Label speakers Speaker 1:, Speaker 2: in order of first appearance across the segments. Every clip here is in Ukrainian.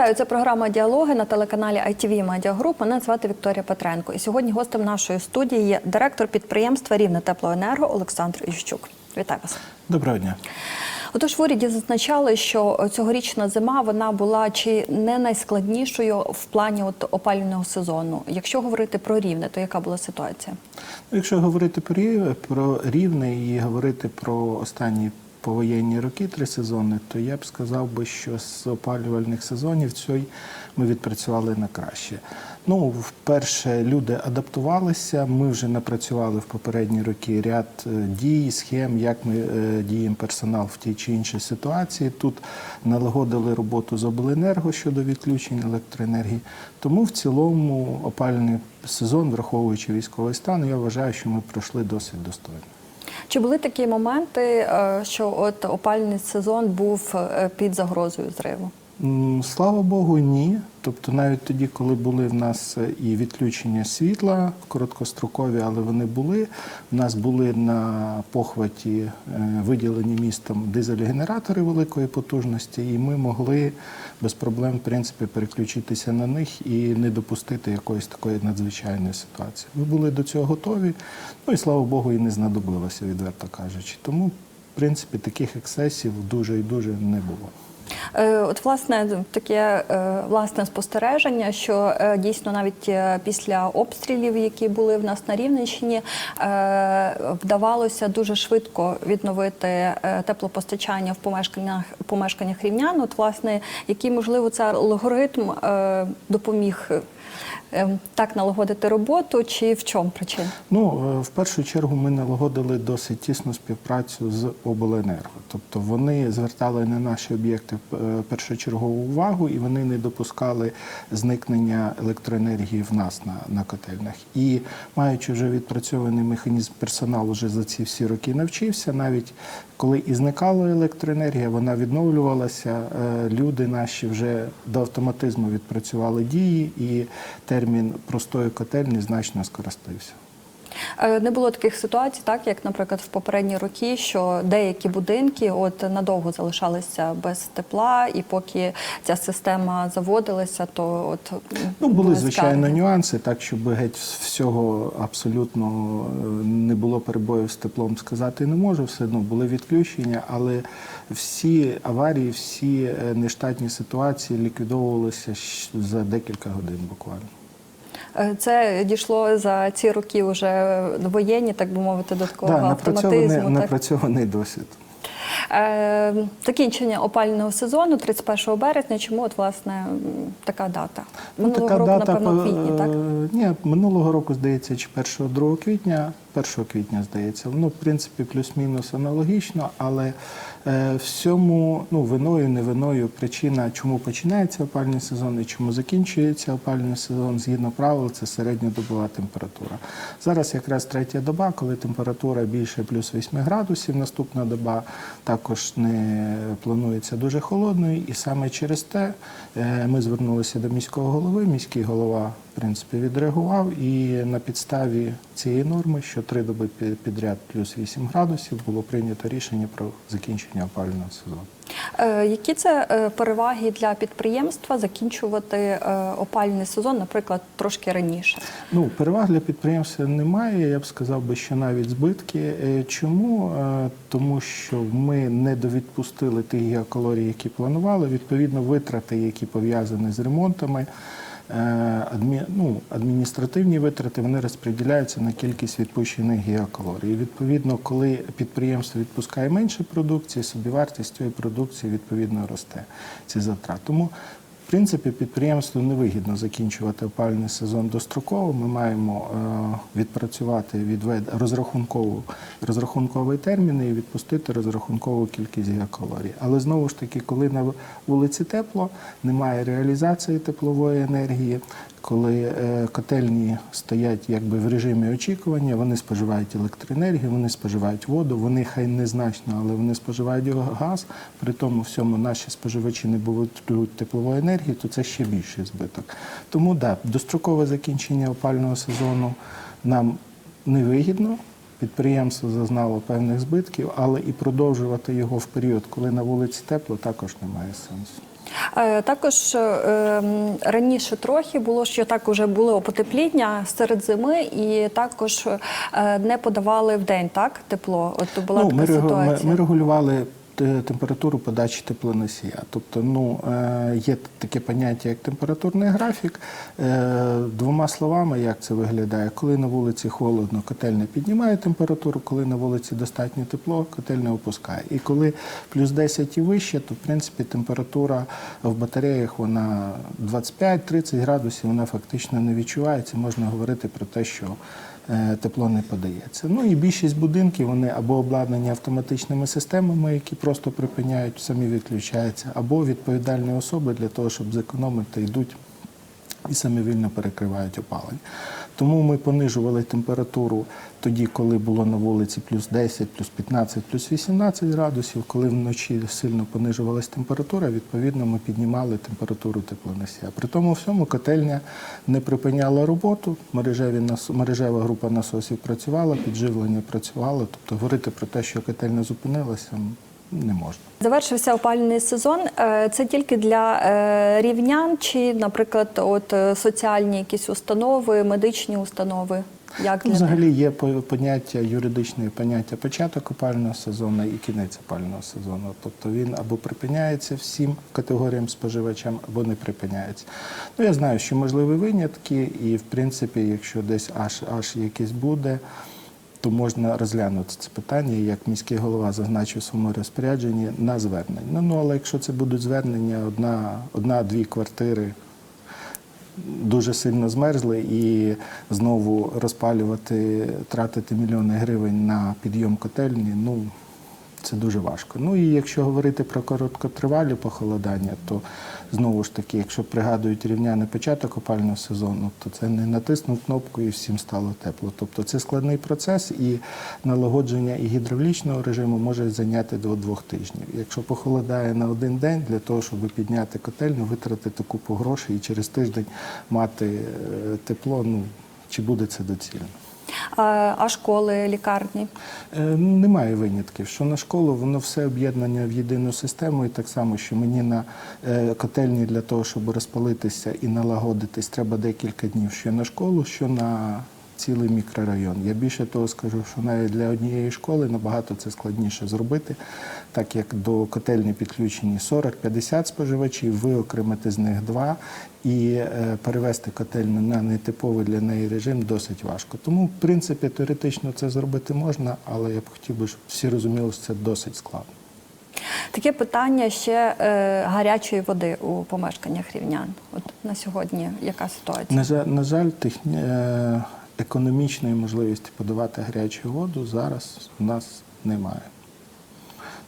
Speaker 1: Вітаю, це програма Діалоги на телеканалі ITV Media Group. Мене звати Вікторія Петренко. І сьогодні гостем нашої студії є директор підприємства Рівне Теплоенерго Олександр Ющук. Вітаю вас.
Speaker 2: Доброго дня.
Speaker 1: Отож, в уряді зазначали, що цьогорічна зима вона була чи не найскладнішою в плані от опалювального сезону. Якщо говорити про рівне, то яка була ситуація?
Speaker 2: Ну, Якщо говорити про рівне і говорити про останні повоєнні роки, три сезони, то я б сказав би, що з опалювальних сезонів цей ми відпрацювали на краще. Ну, вперше люди адаптувалися. Ми вже напрацювали в попередні роки ряд е, дій, схем, як ми е, діємо персонал в тій чи іншій ситуації. Тут налагодили роботу з обленерго щодо відключень електроенергії. Тому в цілому опалювальний сезон, враховуючи військовий стан, я вважаю, що ми пройшли досить достойно.
Speaker 1: Чи були такі моменти, е, що от опальний сезон був е, під загрозою зриву?
Speaker 2: Слава Богу, ні. Тобто навіть тоді, коли були в нас е, і відключення світла короткострокові, але вони були. У нас були на похваті е, виділені містом дизель-генератори великої потужності, і ми могли без проблем в принципі переключитися на них і не допустити якоїсь такої надзвичайної ситуації. Ми були до цього готові. Ну і слава Богу, і не знадобилося, відверто кажучи. Тому, в принципі, таких ексцесів дуже і дуже не було.
Speaker 1: Е, От, власне, таке е, власне спостереження, що е, дійсно навіть після обстрілів, які були в нас на Рівненщині, вдавалося дуже швидко відновити теплопостачання в помешканнях помешканнях рівнян. От, власне, який можливо цей алгоритм допоміг так налагодити роботу, чи в чому причина?
Speaker 2: Ну, е, в першу чергу ми налагодили досить тісну співпрацю з обленерго. Тобто вони звертали на наші об'єкти е, першочергову увагу і вони не допускали зникнення електроенергії в нас на, на котельнях. І маючи вже відпрацьований механізм, персонал вже за ці всі роки навчився. Навіть коли і зникала електроенергія, вона відновлювалася. е, Люди наші вже до автоматизму відпрацювали дії, і термін простої котельні значно скористився.
Speaker 1: Е, Не було таких ситуацій, так як, наприклад, в попередні роки, що деякі будинки от надовго залишалися без тепла, і поки ця система заводилася, то от
Speaker 2: Ну, були звичайно нюанси, так щоб геть всього абсолютно е, не було перебоїв з теплом, сказати не можу. Все одно були відключення, але всі аварії, всі е, нештатні ситуації ліквідовувалися за декілька годин буквально.
Speaker 1: Е, Це дійшло за ці роки вже воєнні, так би мовити, до такого
Speaker 2: Да, напрацьований,
Speaker 1: так?
Speaker 2: досвід.
Speaker 1: Е, закінчення опалювального сезону 31 березня. Чому от власне така дата? Минулого
Speaker 2: Ну, така
Speaker 1: року,
Speaker 2: дата,
Speaker 1: напевно,
Speaker 2: е,
Speaker 1: квітні, так?
Speaker 2: Ні, минулого року, здається, чи 1-2 квітня, 1 квітня, здається. Ну, в принципі, плюс-мінус аналогічно, але е, всьому, ну, виною, не виною, причина, чому починається опальний сезон і чому закінчується опальний сезон, згідно правил, це середньодобова температура. Зараз якраз третя доба, коли температура більше плюс 8 градусів, наступна доба також не планується дуже холодною, і саме через те е, ми звернулися до міського голови. Міський голова, принципі, відреагував, і на підставі цієї норми, що три доби підряд плюс 8 градусів, було прийнято рішення про закінчення опалювального сезону.
Speaker 1: Е, Які це е, переваги для підприємства закінчувати е, опалювальний сезон, наприклад, трошки раніше?
Speaker 2: Ну, переваг для підприємства немає. Я б сказав би, що навіть збитки. Чому? Тому що ми не довідпустили тих гігакалорій, які планували. Відповідно, витрати, які пов'язані з ремонтами. Е, адмі- ну, адміністративні витрати вони розподіляються на кількість відпущених гігакалорій. І, Відповідно, коли підприємство відпускає менше продукції, собівартість цієї продукції відповідно росте ці затрати. Тому принципі, підприємству невигідно закінчувати опальний сезон достроково. Ми маємо е, відпрацювати відвед розрахункову розрахунковий термін і відпустити розрахункову кількість гігакалорій. Але знову ж таки, коли на вулиці тепло, немає реалізації теплової енергії. Коли е, котельні стоять якби в режимі очікування, вони споживають електроенергію, вони споживають воду, вони хай незначно, але вони споживають газ. При тому всьому наші споживачі не будуть теплової енергії, то це ще більший збиток. Тому да, дострокове закінчення опального сезону нам невигідно. Підприємство зазнало певних збитків, але і продовжувати його в період, коли на вулиці тепло, також немає сенсу.
Speaker 1: Е, Також е, раніше трохи було, що так уже було потепління серед зими, і також е, не подавали в день так тепло. От була
Speaker 2: ну,
Speaker 1: така
Speaker 2: ми,
Speaker 1: ситуація.
Speaker 2: ми, ми регулювали температуру подачі теплоносія. Тобто, ну, е, є таке поняття, як температурний графік. Е, Двома словами, як це виглядає, коли на вулиці холодно, котельня піднімає температуру, коли на вулиці достатньо тепло, котельня опускає. І коли плюс 10 і вище, то в принципі температура в батареях вона 25-30 градусів, вона фактично не відчувається. Можна говорити про те, що е, тепло не подається. Ну і більшість будинків вони або обладнані автоматичними системами, які просто припиняють, самі відключаються, або відповідальні особи для того, щоб зекономити, йдуть і самовільно перекривають опалення. Тому ми понижували температуру тоді, коли було на вулиці плюс 10, плюс 15, плюс 18 градусів. Коли вночі сильно понижувалась температура, відповідно ми піднімали температуру теплоносія. При тому всьому котельня не припиняла роботу, мережеві мережева група насосів працювала, підживлення працювало. Тобто говорити про те, що котельня зупинилася, не можна.
Speaker 1: Завершився опалювальний сезон. Е, Це тільки для е, рівнян, чи, наприклад, от е, соціальні якісь установи, медичні установи. Як
Speaker 2: Ну,
Speaker 1: для них?
Speaker 2: взагалі є поняття юридичне поняття початок опального сезону і кінець опального сезону. Тобто він або припиняється всім категоріям споживачам, або не припиняється. Ну я знаю, що можливі винятки, і в принципі, якщо десь аж аж якесь буде. То можна розглянути це питання, як міський голова зазначив своєму розпорядженні на звернення. Ну, ну але якщо це будуть звернення, одна, одна-дві квартири дуже сильно змерзли і знову розпалювати, тратити мільйони гривень на підйом котельні, ну це дуже важко. Ну і якщо говорити про короткотривалі похолодання, то знову ж таки, якщо пригадують рівняни початок опального сезону, то це не натиснув кнопку і всім стало тепло. Тобто це складний процес, і налагодження і гідравлічного режиму може зайняти до двох тижнів. Якщо похолодає на один день, для того, щоб підняти котельню, витратити купу грошей і через тиждень мати е, тепло, ну чи буде це доцільно?
Speaker 1: А, школи, лікарні?
Speaker 2: Е, Немає винятків. Що на школу, воно все об'єднання в єдину систему, і так само, що мені на е, котельні для того, щоб розпалитися і налагодитись, треба декілька днів. Що на школу, що на цілий мікрорайон. Я більше того скажу, що навіть для однієї школи набагато це складніше зробити, так як до котельні підключені 40-50 споживачів, виокремити з них два і е, перевести котельню на нетиповий для неї режим досить важко. Тому, в принципі, теоретично це зробити можна, але я б хотів би, щоб всі розуміли, що це досить складно.
Speaker 1: Таке питання ще е, гарячої води у помешканнях рівнян. От на сьогодні яка ситуація?
Speaker 2: На жаль, на жаль е, економічної можливості подавати гарячу воду зараз у нас немає.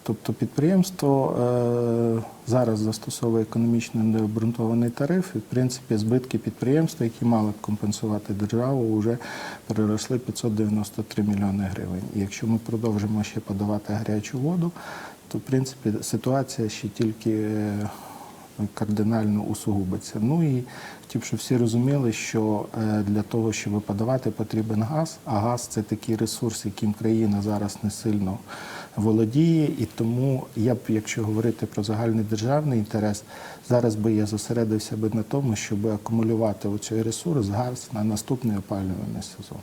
Speaker 2: Тобто підприємство е, зараз застосовує економічно необґрунтований тариф, і в принципі збитки підприємства, які мали б компенсувати державу, вже переросли 593 мільйони гривень. І якщо ми продовжимо ще подавати гарячу воду, то в принципі ситуація ще тільки е, кардинально усугубиться. Ну і щоб всі розуміли, що е, для того, щоб подавати, потрібен газ, а газ це такий ресурс, яким країна зараз не сильно володіє. І тому я б, якщо говорити про загальний державний інтерес, зараз би я зосередився би на тому, щоб акумулювати оцей ресурс газ на наступний опалювальний сезон.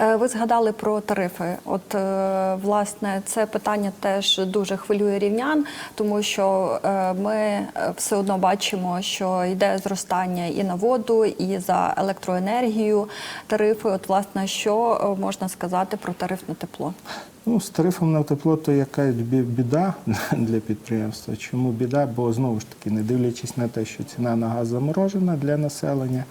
Speaker 1: Е, Ви згадали про тарифи. От е, власне це питання теж дуже хвилює рівнян, тому що е, ми все одно бачимо, що йде зростання і на воду, і за електроенергію. Тарифи, от власне, що можна сказати про тариф на тепло?
Speaker 2: Ну, з тарифом на тепло то яка біда для підприємства. Чому біда? Бо знову ж таки, не дивлячись на те, що ціна на газ заморожена для населення,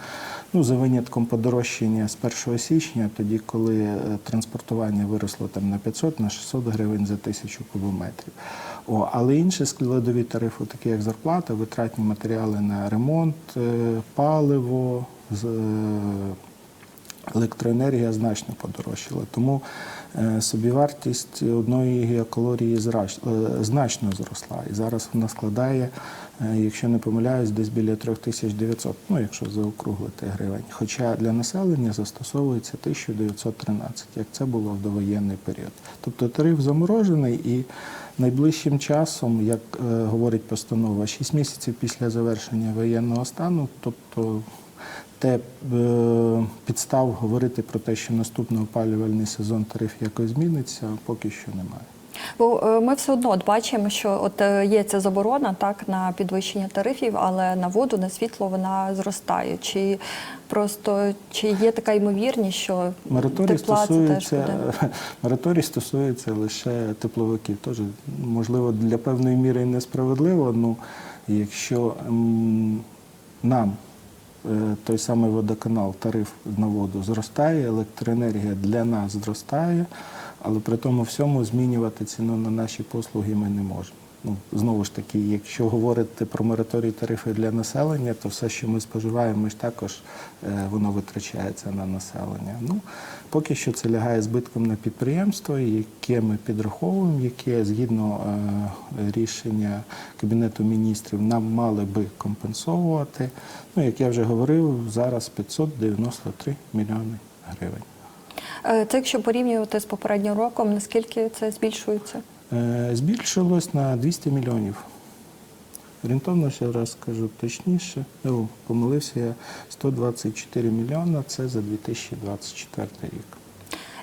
Speaker 2: ну за винятком подорожчання з 1 січня, тоді коли е, транспортування виросло там на 500 на 600 гривень за тисячу кубометрів. О, але інші складові тарифи, такі як зарплата, витратні матеріали на ремонт, е, паливо. е, електроенергія значно подорожчала. Тому собівартість одної гігакалорії е, значно зросла. І зараз вона складає якщо не помиляюсь, десь біля 3900, ну якщо заокруглити гривень. Хоча для населення застосовується 1913, як це було в довоєнний період. Тобто тариф заморожений і найближчим часом, як е, говорить постанова, 6 місяців після завершення воєнного стану, тобто те е, підстав говорити про те, що наступний опалювальний сезон тариф якось зміниться, поки що немає.
Speaker 1: Бо е, ми все одно от бачимо, що от е, є ця заборона так на підвищення тарифів, але на воду, на світло вона зростає. Чи просто чи є така ймовірність, що
Speaker 2: Мораторій
Speaker 1: тепла це теж
Speaker 2: стосується,
Speaker 1: буде?
Speaker 2: мораторій стосується лише тепловиків. Тож, можливо, для певної міри і несправедливо, ну якщо нам е, той самий водоканал, тариф на воду зростає, електроенергія для нас зростає, але при тому всьому змінювати ціну на наші послуги ми не можемо. Ну, знову ж таки, якщо говорити про мораторій тарифи для населення, то все, що ми споживаємо, ми ж також е, воно витрачається на населення. Ну, поки що це лягає збитком на підприємство, яке ми підраховуємо, яке згідно е, рішення Кабінету міністрів нам мали би компенсовувати. Ну, як я вже говорив, зараз 593 мільйони гривень.
Speaker 1: Е, Це якщо порівнювати з попереднім роком, наскільки це збільшується?
Speaker 2: Е, Збільшилось на 200 мільйонів. Орієнтовно ще раз скажу точніше. Ну, помилився я 124 мільйона. Це за 2024 рік.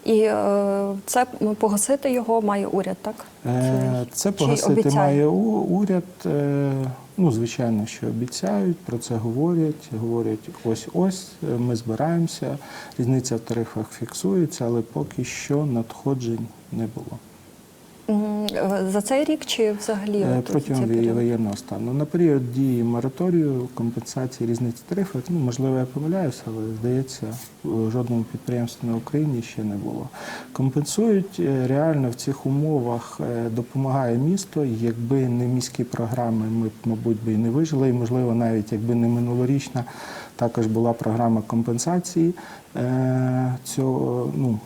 Speaker 1: І е, це погасити його має уряд, так?
Speaker 2: Е, Це погасити має уряд. Е, Ну, звичайно, що обіцяють, про це говорять. Говорять, ось ось е, ми збираємося. Різниця в тарифах фіксується, але поки що надходжень не було.
Speaker 1: За цей рік чи взагалі
Speaker 2: Е, протягом воєнного стану. На період дії мораторію компенсації різниці тарифів, ну можливо, я помиляюся, але здається, в жодному підприємстві на Україні ще не було. Компенсують е, реально в цих умовах е, допомагає місто. Якби не міські програми, ми б, мабуть, би і не вижили. І можливо, навіть якби не минулорічна, також була програма компенсації цього. Ну,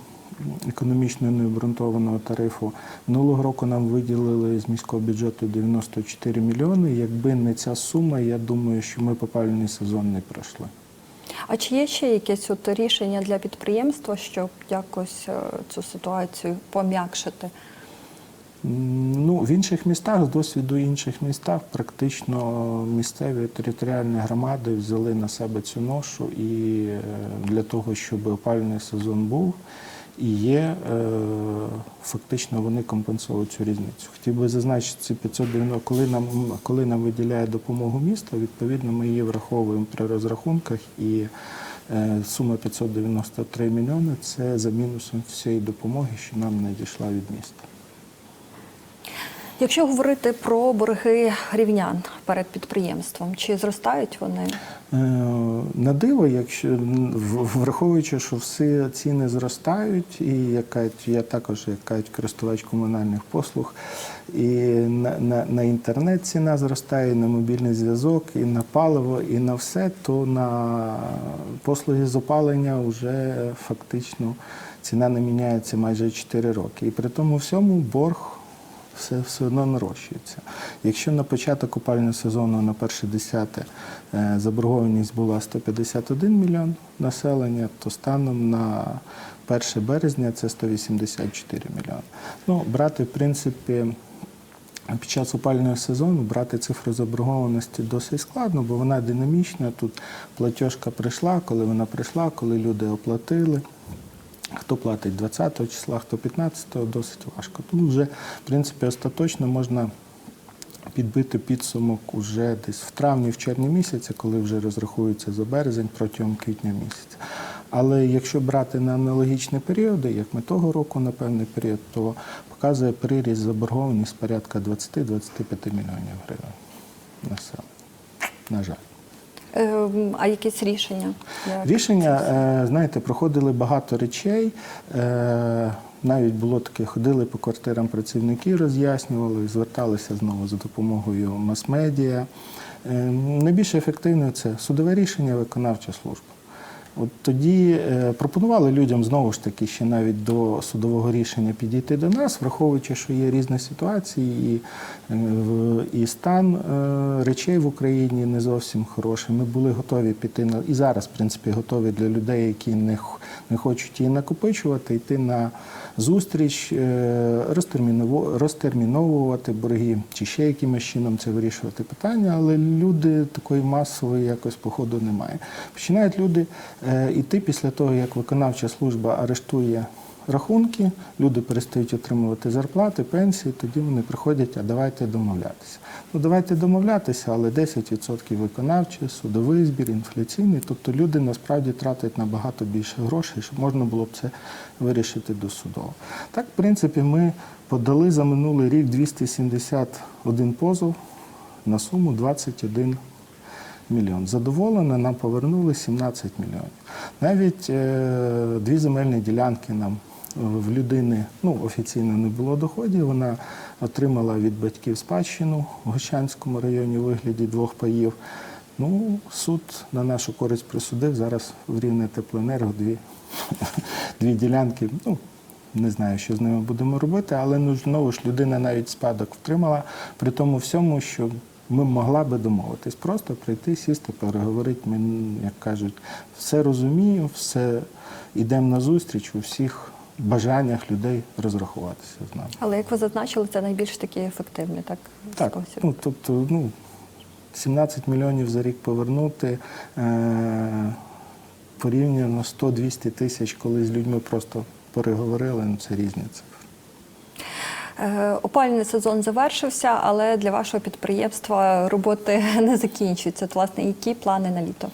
Speaker 2: економічно необґрунтованого тарифу. Минулого року нам виділили з міського бюджету 94 мільйони. Якби не ця сума, я думаю, що ми попальний сезон не пройшли.
Speaker 1: А чи є ще якесь от рішення для підприємства, щоб якось е, цю ситуацію пом'якшити?
Speaker 2: Ну, в інших містах, з досвіду інших містах, практично місцеві територіальні громади взяли на себе цю ношу і е, для того, щоб опалювальний сезон був і є, е, фактично вони компенсують цю різницю. Хотів би зазначити, ці 590, коли нам, коли нам виділяє допомогу місто, відповідно ми її враховуємо при розрахунках і е, сума 593 мільйони це за мінусом всієї допомоги, що нам надійшла від міста.
Speaker 1: Якщо говорити про борги рівнян перед підприємством, чи зростають вони?
Speaker 2: Е, На диво, якщо враховуючи, що всі ціни зростають, і як кажуть, я також як кажуть, користувач комунальних послуг, і на, на, на інтернет ціна зростає, і на мобільний зв'язок, і на паливо, і на все, то на послуги з опалення вже фактично ціна не міняється майже 4 роки. І при тому всьому борг все, все одно нарощується. Якщо на початок опалювального сезону на перше десяте е, заборгованість була 151 мільйон населення, то станом на 1 березня це 184 мільйони. Ну, брати, в принципі, під час опалювального сезону брати цифру заборгованості досить складно, бо вона динамічна. Тут платіжка прийшла, коли вона прийшла, коли люди оплатили. Хто платить 20 числа, хто 15-го, досить важко. Тому вже, в принципі, остаточно можна підбити підсумок уже десь в травні, в червні місяці, коли вже розрахується за березень протягом квітня місяця. Але якщо брати на аналогічні періоди, як ми того року на певний період, то показує приріст заборгованість порядка 20-25 мільйонів гривень. На жаль.
Speaker 1: Е, А якісь рішення? Як
Speaker 2: Рішення, е, знаєте, проходили багато речей. Е, Навіть було таке, ходили по квартирам працівники, роз'яснювали, зверталися знову за допомогою мас-медіа. Е, Найбільш ефективне це судове рішення, виконавча служба. От тоді е, пропонували людям знову ж таки ще навіть до судового рішення підійти до нас, враховуючи, що є різні ситуації, і, е, і стан е, речей в Україні не зовсім хороший. Ми були готові піти на і зараз, в принципі, готові для людей, які не, не хочуть її накопичувати, йти на зустріч, е, розтерміновувати борги чи ще якимось чином це вирішувати питання, але люди такої масової якось походу немає. Починають люди е, йти після того, як виконавча служба арештує рахунки, люди перестають отримувати зарплати, пенсії, тоді вони приходять, а давайте домовлятися. Ну давайте домовлятися, але 10% виконавче, судовий збір, інфляційний. Тобто люди насправді тратять набагато більше грошей, щоб можна було б це вирішити досудово. Так, в принципі, ми подали за минулий рік 271 позов на суму 21 мільйон. Задоволено, нам повернули 17 мільйонів. Навіть е, дві земельні ділянки нам в людини ну, офіційно не було доходів. Вона отримала від батьків спадщину в Гощанському районі у вигляді двох паїв. Ну, суд на нашу користь присудив. Зараз в рівне теплоенерго дві, дві ділянки. Ну, не знаю, що з ними будемо робити, але ну, знову ж людина навіть спадок втримала при тому всьому, що ми могла би домовитись. Просто прийти, сісти, переговорити. Ми, як кажуть, все розуміємо, все йдемо на зустріч у всіх бажаннях людей розрахуватися з нами.
Speaker 1: Але як ви зазначили, це найбільш такі ефективні, так?
Speaker 2: Так,
Speaker 1: спосіб?
Speaker 2: ну тобто, ну 17 мільйонів за рік повернути е- порівняно 100-200 тисяч, коли з людьми просто переговорили, ну це різні цифри.
Speaker 1: Е, Опалювальний сезон завершився, але для вашого підприємства роботи не закінчуються. От, власне, які плани на літо?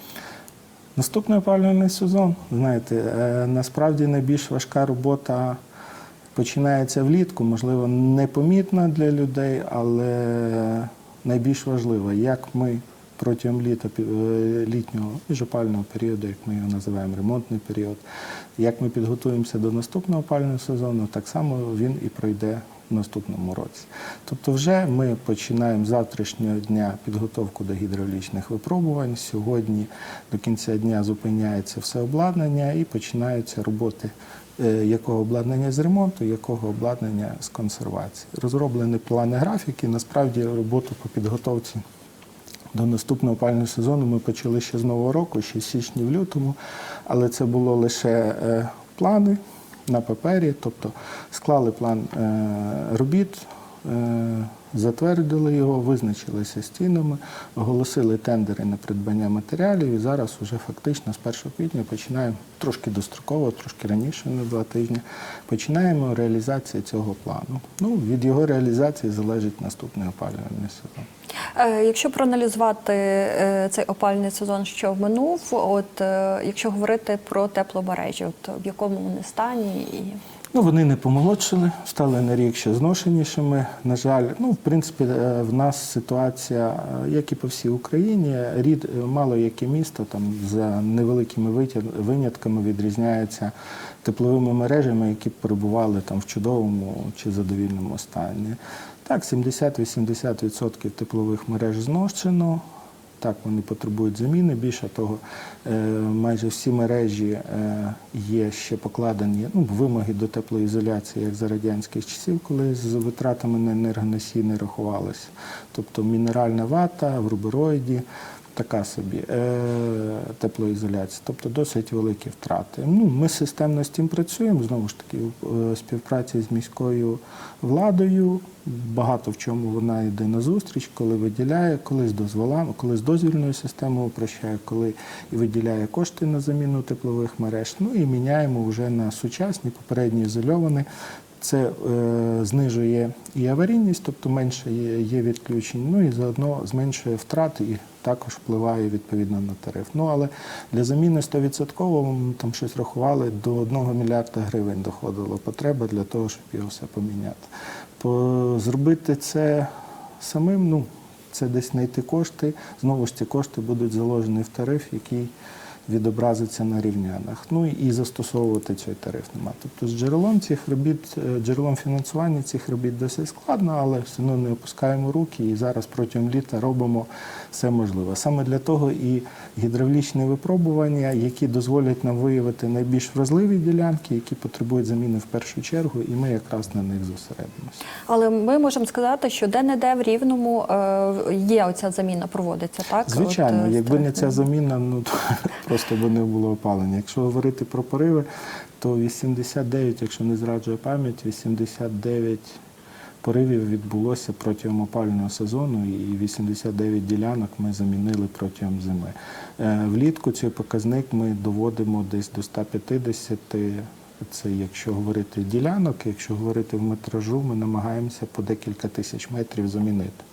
Speaker 2: Наступний опалювальний сезон, знаєте, е, насправді найбільш важка робота починається влітку, можливо, непомітна для людей, але найбільш важлива, як ми протягом літа, е, літнього міжопального періоду, як ми його називаємо, ремонтний період, як ми підготуємося до наступного опалювального сезону, так само він і пройде наступному році. Тобто, вже ми починаємо з завтрашнього дня підготовку до гідравлічних випробувань. Сьогодні до кінця дня зупиняється все обладнання і починаються роботи. е, Якого обладнання з ремонту, якого обладнання з консервації. Розроблені плани графіки. Насправді роботу по підготовці до наступного опального сезону ми почали ще з нового року, ще січні, в лютому, але це було лише е, плани на папері, тобто склали план е, робіт, е, затвердили його, визначилися стінами, оголосили тендери на придбання матеріалів і зараз уже фактично з 1 квітня починаємо трошки достроково, трошки раніше на два тижні. Починаємо реалізацію цього плану. Ну, від його реалізації залежить наступний опалювальний сезон.
Speaker 1: Е, Якщо проаналізувати е, цей опальний сезон, що минув, от е, якщо говорити про тепломережі, от в якому вони стані і
Speaker 2: Ну, вони не помолодшили, стали на рік ще зношенішими. На жаль, ну в принципі, в нас ситуація, як і по всій Україні, рід мало яке місто там за невеликими винятками відрізняється тепловими мережами, які перебували там в чудовому чи задовільному стані. Так, 70-80% теплових мереж зношено. Так, вони потребують заміни. Більше того, е, майже всі мережі е, є ще покладені ну, вимоги до теплоізоляції, як за радянських часів, коли з витратами на енергоносії не рахувалося. Тобто мінеральна вата в рубероїді, така собі е, теплоізоляція, тобто досить великі втрати. Ну, ми системно з цим працюємо, знову ж таки, в е, співпраці з міською владою. Багато в чому вона йде на зустріч, коли виділяє, коли з дозволами, коли з дозвільною системою прощає, коли і виділяє кошти на заміну теплових мереж. Ну і міняємо вже на сучасні, попередні ізольовані. Це е, знижує і аварійність, тобто менше є, є відключень, ну і заодно зменшує втрати і також впливає відповідно на тариф. Ну але для заміни 100% ми там щось рахували, до 1 мільярда гривень доходила потреба для того, щоб його все поміняти. По, зробити це самим, ну це десь знайти кошти. Знову ж ці кошти будуть заложені в тариф, який відобразиться на рівнянах. Ну і застосовувати цей тариф нема. Тобто з джерелом цих робіт, е, джерелом фінансування цих робіт досить складно, але все одно не опускаємо руки і зараз протягом літа робимо все можливе. Саме для того і гідравлічні випробування, які дозволять нам виявити найбільш вразливі ділянки, які потребують заміни в першу чергу, і ми якраз на них зосередимося.
Speaker 1: Але ми можемо сказати, що де-не-де в Рівному е, є оця заміна проводиться, так?
Speaker 2: Звичайно,
Speaker 1: От, е,
Speaker 2: якби не ця заміна, ну то просто би не було опалення. Якщо говорити про пориви, то 89, якщо не зраджує пам'ять, 89 поривів відбулося протягом опалювального сезону, і 89 ділянок ми замінили протягом зими. Е, Влітку цей показник ми доводимо десь до 150. Це якщо говорити ділянок, якщо говорити в метражу, ми намагаємося по декілька тисяч метрів замінити.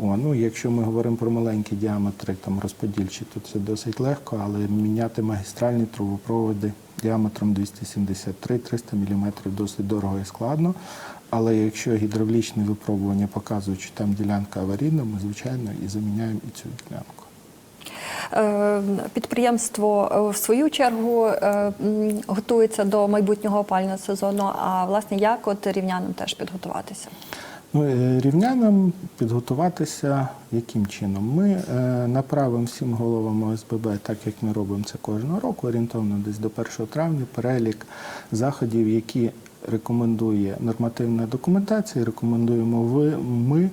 Speaker 2: О, ну, якщо ми говоримо про маленькі діаметри, там розподільчі, то це досить легко, але міняти магістральні трубопроводи діаметром 273-300 мм досить дорого і складно. Але якщо гідравлічні випробування показують, що там ділянка аварійна, ми звичайно і заміняємо і цю ділянку.
Speaker 1: Е, Підприємство е, в свою чергу е, готується до майбутнього опального сезону. А власне, як от рівнянам теж підготуватися?
Speaker 2: Ну, рівнянам підготуватися яким чином? Ми е, направимо всім головам ОСББ, так як ми робимо це кожного року, орієнтовно десь до 1 травня, перелік заходів, які рекомендує нормативна документація, рекомендуємо ви, ми,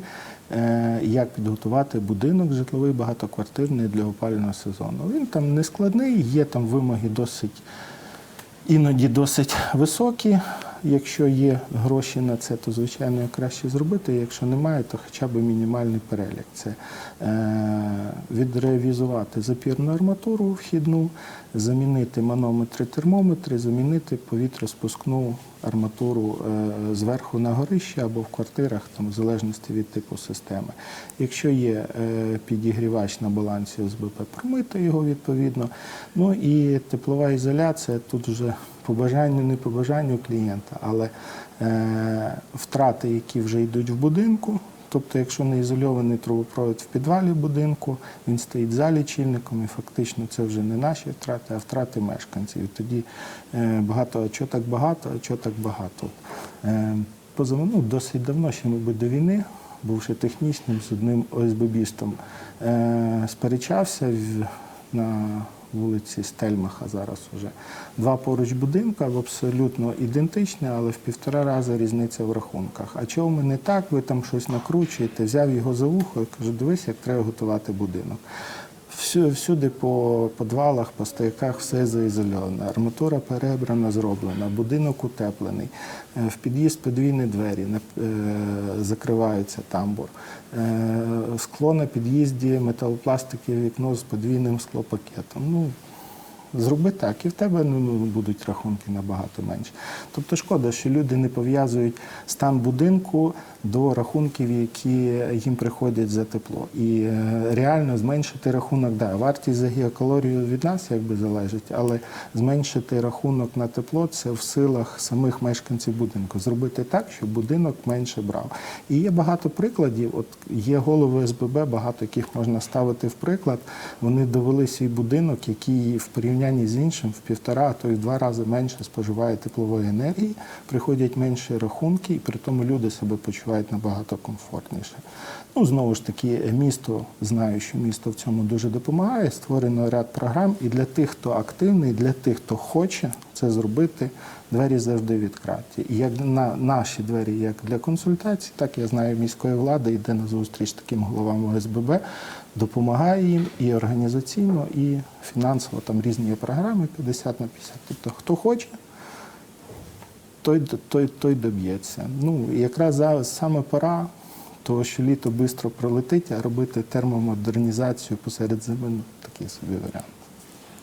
Speaker 2: е, як підготувати будинок житловий багатоквартирний для опалювального сезону. Він там не складний, є там вимоги досить іноді досить високі. Якщо є гроші на це, то звичайно краще зробити. Якщо немає, то хоча б мінімальний перелік. Це е, відревізувати запірну арматуру вхідну, замінити манометри, термометри, замінити повітроспускну арматуру е, зверху на горище або в квартирах, там, в залежності від типу системи. Якщо є е, підігрівач на балансі ОСБП, промити його відповідно. Ну і теплова ізоляція тут вже по бажанню, не по бажанню клієнта, але е, втрати, які вже йдуть в будинку. Тобто, якщо не ізольований трубопровід в підвалі будинку, він стоїть за лічильником, і фактично це вже не наші втрати, а втрати мешканців. І тоді е, багато, а чого так багато, а чого так багато. Е, поза, ну, досить давно, ще, мабуть, до війни, бувши технічним, з одним ОСББістом, е, сперечався в, на вулиці Стельмаха зараз уже. Два поруч будинка абсолютно ідентичні, але в півтора рази різниця в рахунках. А чого ми не так, ви там щось накручуєте, взяв його за вухо і кажу, дивись, як треба готувати будинок. Всю- Всюди по підвалах, по стояках все заізольовано. Арматура перебрана, зроблена, будинок утеплений. Е, В під'їзд подвійні двері, е, закривається тамбур. Е, Скло на під'їзді, металопластикове вікно з подвійним склопакетом. Ну, Зроби так, і в тебе ну, ну, будуть рахунки набагато менше. Тобто шкода, що люди не пов'язують стан будинку до рахунків, які їм приходять за тепло. І е, реально зменшити рахунок, да, вартість за гігакалорію від нас якби залежить, але зменшити рахунок на тепло це в силах самих мешканців будинку. Зробити так, щоб будинок менше брав. І є багато прикладів. От є голови СББ, багато яких можна ставити в приклад. Вони довели свій будинок, який в порівнянні з іншим в півтора, а то й в два рази менше споживає теплової енергії, приходять менші рахунки, і при тому люди себе почувають набагато комфортніше. Ну, знову ж таки, місто, знаю, що місто в цьому дуже допомагає. Створено ряд програм, і для тих, хто активний, для тих, хто хоче це зробити, двері завжди відкриті. І як на наші двері, як для консультацій, так я знаю, міської влади йде на зустріч таким головам ОСББ, допомагає їм і організаційно, і фінансово. Там різні програми 50 на 50. Тобто, хто хоче, той, той, той доб'ється. Ну, якраз зараз саме пора, того, що літо швидко пролетить, а робити термомодернізацію посеред зими ну, такий собі варіант.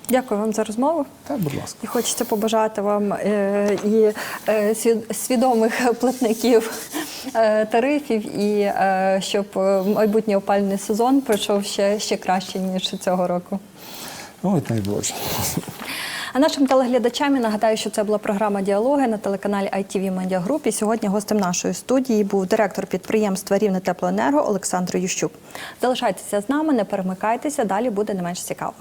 Speaker 1: Дякую вам за розмову.
Speaker 2: Та, будь ласка.
Speaker 1: І хочеться побажати вам е, і е, свідомих платників е, тарифів, і е, щоб майбутній опальний сезон пройшов ще, ще краще, ніж цього року.
Speaker 2: Ой, дай Боже.
Speaker 1: А нашим телеглядачам я нагадаю, що це була програма Діалоги на телеканалі ITV Media Group. І сьогодні гостем нашої студії був директор підприємства Рівне Теплоенерго Олександр Ющук. Залишайтеся з нами, не перемикайтеся, далі буде не менш цікаво.